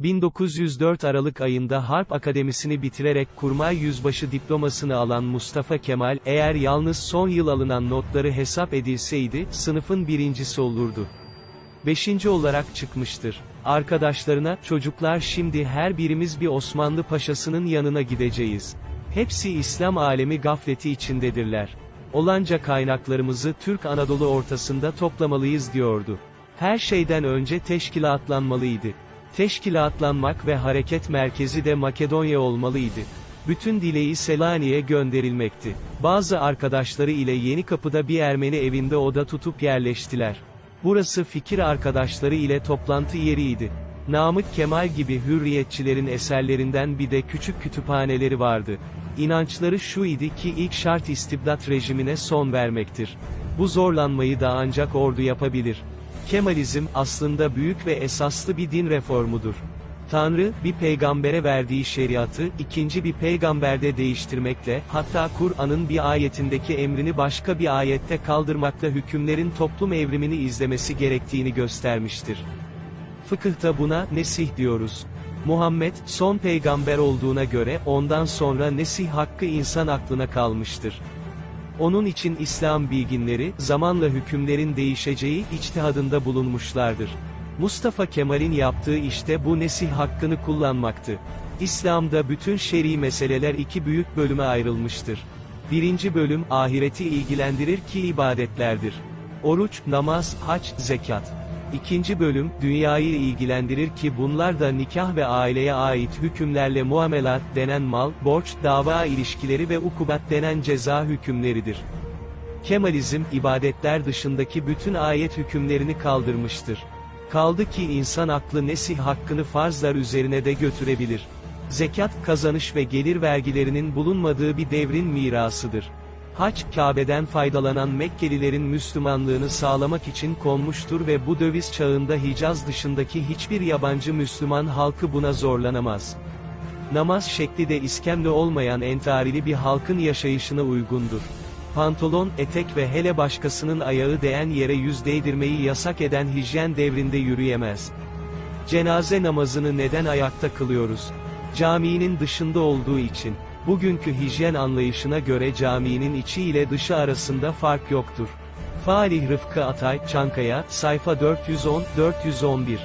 1904 Aralık ayında Harp Akademisi'ni bitirerek kurmay yüzbaşı diplomasını alan Mustafa Kemal, eğer yalnız son yıl alınan notları hesap edilseydi, sınıfın birincisi olurdu. Beşinci olarak çıkmıştır. Arkadaşlarına, çocuklar şimdi her birimiz bir Osmanlı paşasının yanına gideceğiz. Hepsi İslam alemi gafleti içindedirler. Olanca kaynaklarımızı Türk Anadolu ortasında toplamalıyız diyordu. Her şeyden önce teşkilatlanmalıydı. Teşkilatlanmak ve hareket merkezi de Makedonya olmalıydı. Bütün dileği Selanik'e gönderilmekti. Bazı arkadaşları ile Yeni Kapı'da bir Ermeni evinde oda tutup yerleştiler. Burası fikir arkadaşları ile toplantı yeriydi. Namık Kemal gibi hürriyetçilerin eserlerinden bir de küçük kütüphaneleri vardı. İnançları şu idi ki ilk şart istibdat rejimine son vermektir. Bu zorlanmayı da ancak ordu yapabilir. Kemalizm, aslında büyük ve esaslı bir din reformudur. Tanrı, bir peygambere verdiği şeriatı, ikinci bir peygamberde değiştirmekle, hatta Kur'an'ın bir ayetindeki emrini başka bir ayette kaldırmakla hükümlerin toplum evrimini izlemesi gerektiğini göstermiştir. Fıkıhta buna, nesih diyoruz. Muhammed, son peygamber olduğuna göre, ondan sonra nesih hakkı insan aklına kalmıştır. Onun için İslam bilginleri, zamanla hükümlerin değişeceği içtihadında bulunmuşlardır. Mustafa Kemal'in yaptığı işte bu nesih hakkını kullanmaktı. İslam'da bütün şer'i meseleler iki büyük bölüme ayrılmıştır. Birinci bölüm, ahireti ilgilendirir ki ibadetlerdir. Oruç, namaz, hac, zekat. İkinci bölüm, dünyayı ilgilendirir ki bunlar da nikah ve aileye ait hükümlerle muamelat denen mal, borç, dava ilişkileri ve ukubat denen ceza hükümleridir. Kemalizm, ibadetler dışındaki bütün ayet hükümlerini kaldırmıştır. Kaldı ki insan aklı nesih hakkını farzlar üzerine de götürebilir. Zekat, kazanış ve gelir vergilerinin bulunmadığı bir devrin mirasıdır. Hac, Kabe'den faydalanan Mekkelilerin Müslümanlığını sağlamak için konmuştur ve bu döviz çağında Hicaz dışındaki hiçbir yabancı Müslüman halkı buna zorlanamaz. Namaz şekli de iskemle olmayan entarili bir halkın yaşayışına uygundur. Pantolon, etek ve hele başkasının ayağı değen yere yüz değdirmeyi yasak eden hijyen devrinde yürüyemez. Cenaze namazını neden ayakta kılıyoruz? Caminin dışında olduğu için. Bugünkü hijyen anlayışına göre caminin içi ile dışı arasında fark yoktur. Falih Rıfkı Atay, Çankaya, sayfa 410-411.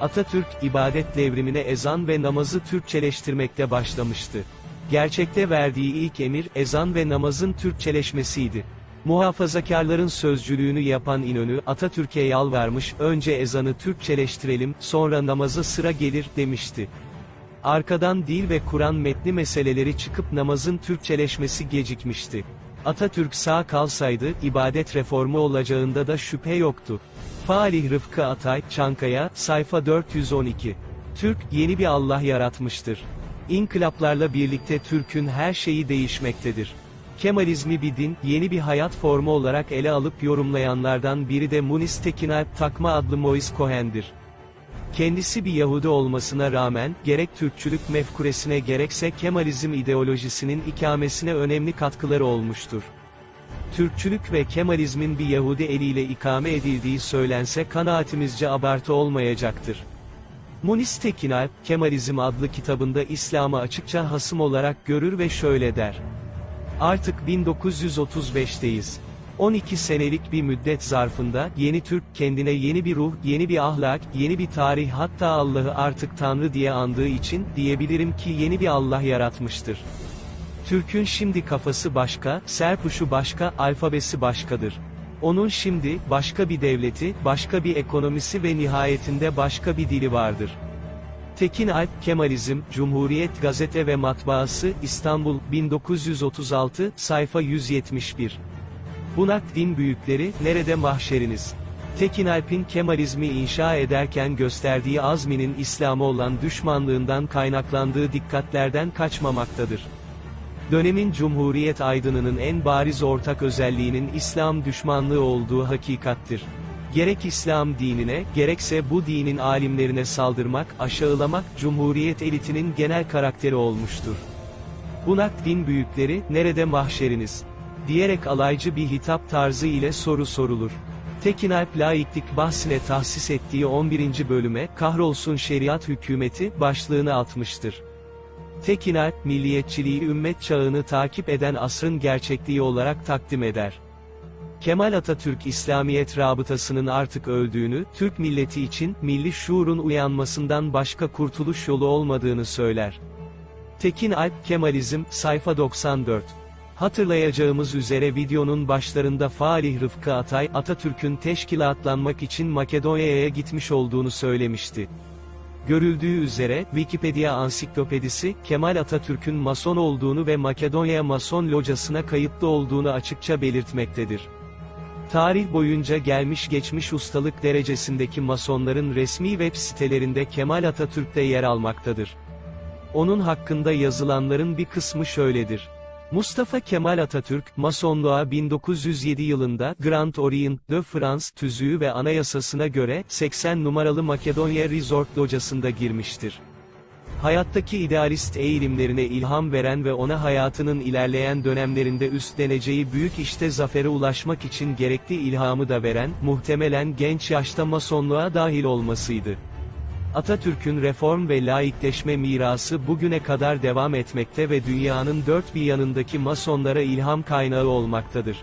Atatürk, ibadet devrimine ezan ve namazı Türkçeleştirmekte başlamıştı. Gerçekte verdiği ilk emir, ezan ve namazın Türkçeleşmesiydi. Muhafazakarların sözcülüğünü yapan İnönü, Atatürk'e yalvarmış, önce ezanı Türkçeleştirelim, sonra namaza sıra gelir, demişti. Arkadan dil ve Kur'an metni meseleleri çıkıp namazın Türkçeleşmesi gecikmişti. Atatürk sağ kalsaydı, ibadet reformu olacağında da şüphe yoktu. Falih Rıfkı Atay, Çankaya, sayfa 412. Türk, yeni bir Allah yaratmıştır. İnkılaplarla birlikte Türk'ün her şeyi değişmektedir. Kemalizmi bir din, yeni bir hayat formu olarak ele alıp yorumlayanlardan biri de Munis Tekinalp Takma adlı Mois Cohen'dir. Kendisi bir Yahudi olmasına rağmen, gerek Türkçülük mefkuresine gerekse Kemalizm ideolojisinin ikamesine önemli katkıları olmuştur. Türkçülük ve Kemalizmin bir Yahudi eliyle ikame edildiği söylense kanaatimizce abartı olmayacaktır. Munis Tekinalp, Kemalizm adlı kitabında İslam'ı açıkça hasım olarak görür ve şöyle der. Artık 1935'teyiz. 12 senelik bir müddet zarfında, yeni Türk kendine yeni bir ruh, yeni bir ahlak, yeni bir tarih hatta Allah'ı artık Tanrı diye andığı için, diyebilirim ki yeni bir Allah yaratmıştır. Türk'ün şimdi kafası başka, serpuşu başka, alfabesi başkadır. Onun şimdi, başka bir devleti, başka bir ekonomisi ve nihayetinde başka bir dili vardır. Tekin Alp, Kemalizm, Cumhuriyet Gazete ve Matbaası, İstanbul, 1936, sayfa 171. Bunak din büyükleri, nerede mahşeriniz? Tekin Alp'in Kemalizmi inşa ederken gösterdiği azminin İslam'a olan düşmanlığından kaynaklandığı dikkatlerden kaçmamaktadır. Dönemin Cumhuriyet aydınının en bariz ortak özelliğinin İslam düşmanlığı olduğu hakikattir. Gerek İslam dinine, gerekse bu dinin alimlerine saldırmak, aşağılamak, Cumhuriyet elitinin genel karakteri olmuştur. Bunak din büyükleri, nerede mahşeriniz? Diyerek alaycı bir hitap tarzı ile soru sorulur. Tekin Alp laiklik bahsine tahsis ettiği 11. bölüme, kahrolsun şeriat hükümeti, başlığını atmıştır. Tekin Alp, milliyetçiliği ümmet çağını takip eden asrın gerçekliği olarak takdim eder. Kemal Atatürk İslamiyet rabıtasının artık öldüğünü, Türk milleti için, milli şuurun uyanmasından başka kurtuluş yolu olmadığını söyler. Tekin Alp Kemalizm, sayfa 94. Hatırlayacağımız üzere videonun başlarında Falih Rıfkı Atay, Atatürk'ün teşkilatlanmak için Makedonya'ya gitmiş olduğunu söylemişti. Görüldüğü üzere, Wikipedia ansiklopedisi, Kemal Atatürk'ün Mason olduğunu ve Makedonya Mason locasına kayıtlı olduğunu açıkça belirtmektedir. Tarih boyunca gelmiş geçmiş ustalık derecesindeki Masonların resmi web sitelerinde Kemal Atatürk de yer almaktadır. Onun hakkında yazılanların bir kısmı şöyledir. Mustafa Kemal Atatürk, Masonluğa 1907 yılında Grand Orient de France tüzüğü ve anayasasına göre 80 numaralı Makedonya Resort locasında girmiştir. Hayattaki idealist eğilimlerine ilham veren ve ona hayatının ilerleyen dönemlerinde üstleneceği büyük işte zafere ulaşmak için gerekli ilhamı da veren, muhtemelen genç yaşta masonluğa dahil olmasıydı. Atatürk'ün reform ve laikleşme mirası bugüne kadar devam etmekte ve dünyanın dört bir yanındaki masonlara ilham kaynağı olmaktadır.